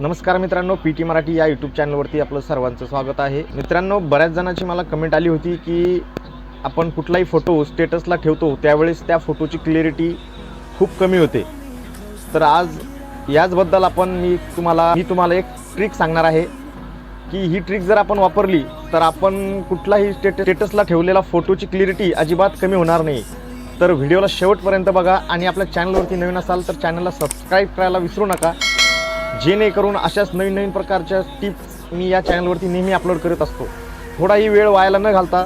नमस्कार मित्रांनो P T Marathi या यूट्यूब चॅनलवरती आपलं सर्वांचं स्वागत आहे. मित्रांनो बऱ्याच जणांची मला कमेंट आली होती की आपण कुठलाही फोटो स्टेटसला ठेवतो त्यावेळेस त्या फोटोची क्लिअरिटी खूप कमी होते. तर आज याचबद्दल आपण मी तुम्हाला मी तुम्हाला एक ट्रिक सांगणार आहे की ही ट्रिक जर आपण वापरली तर आपण कुठलाही स्टेट स्टेटसला ठेवलेला फोटोची क्लिअरिटी अजिबात कमी होणार नाही. तर व्हिडिओला शेवटपर्यंत बघा आणि आपल्या चॅनलवरती नवीन असाल तर चॅनलला सबस्क्राईब करायला विसरू नका. जेणेकरून अशाच नवीन नवीन प्रकारच्या टिप्स मी या चॅनलवरती नेहमी अपलोड करत असतो. थोडाही वेळ व्हायला न घालता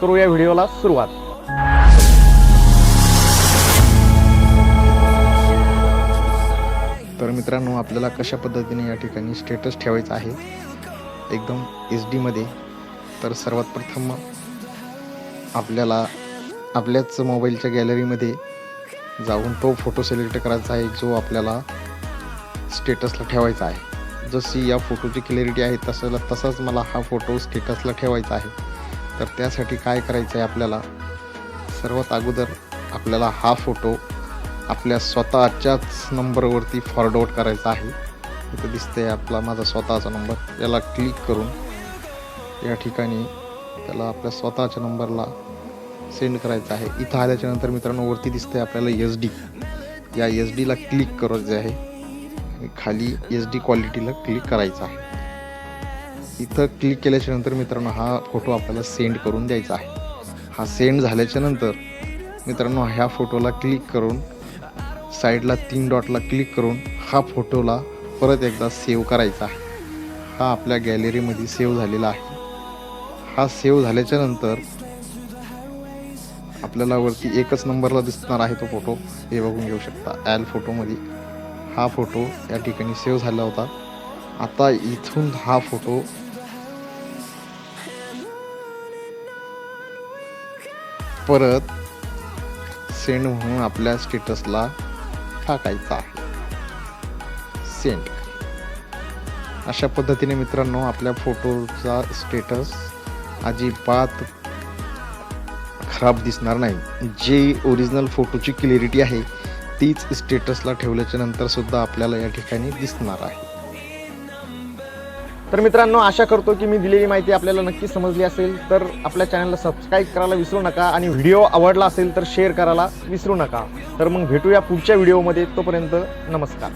करू या व्हिडिओला सुरुवात. तर मित्रांनो आपल्याला कशा पद्धतीने या ठिकाणी स्टेटस ठेवायचा आहे? एकदम एच डीमध्ये तर सर्वात प्रथम आपल्याला आपल्याच मोबाईलच्या गॅलरीमध्ये जाऊन तो फोटो सिलेक्ट करायचा आहे जो आपल्याला स्टेटसला ठेवायचा आहे. जशी या फोटोची क्लॅरिटी आहे तसं तसाच मला हा फोटो स्टेटसला ठेवायचा आहे. तर त्यासाठी काय करायचं आहे आपल्याला? सर्वात अगोदर आपल्याला हा फोटो आपल्या स्वतःच्याच नंबरवरती फॉरवर्ड करायचा आहे. इथं दिसतंय आपला माझा स्वतःचा नंबर याला क्लिक करून या ठिकाणी त्याला आपल्या स्वतःच्या नंबरला सेंड करायचा आहे. इथं आल्याच्यानंतर मित्रांनो वरती दिसतंय आपल्याला एच डी या एच डीला क्लिक करायचं आहे. खाली एच डी क्वालिटीला क्लिक करायचं. आहे इथं क्लिक केल्याच्यानंतर मित्रांनो हा फोटो आपल्याला सेंड करून द्यायचा आहे. हा सेंड झाल्याच्यानंतर मित्रांनो ह्या फोटोला क्लिक करून साईडला तीन डॉटला क्लिक करून हा फोटोला परत एकदा सेव्ह करायचा आहे. हा आपल्या गॅलरीमध्ये सेव्ह झालेला आहे. हा सेव्ह झाल्याच्यानंतर आपल्याला वरती एकच नंबरला दिसणार आहे तो फोटो हे बघून घेऊ शकता. ॲल फोटोमध्ये हा फोटो या ठिकाणी सेव्ह झाला होता. आता इथून हा फोटो परत सेंड म्हणून आपल्या स्टेटसला टाकायचा आहे. सेंड. अशा पद्धतीने मित्रांनो आपल्या फोटोचा स्टेटस अजिबात खराब दिसणार नाही. जे ओरिजिनल फोटोची क्लिअरिटी आहे तीच स्टेटसला ठेवल्याच्या नंतर सुद्धा आपल्याला या ठिकाणी दिसणार आहे. तर मित्रांनो आशा करतो की मी दिलेली माहिती आपल्याला नक्की समजली असेल तर आपल्या चॅनलला सबस्क्राईब करायला विसरू नका आणि व्हिडिओ आवडला असेल तर शेअर करायला विसरू नका. तर मग भेटूया पुढच्या व्हिडिओमध्ये तोपर्यंत नमस्कार.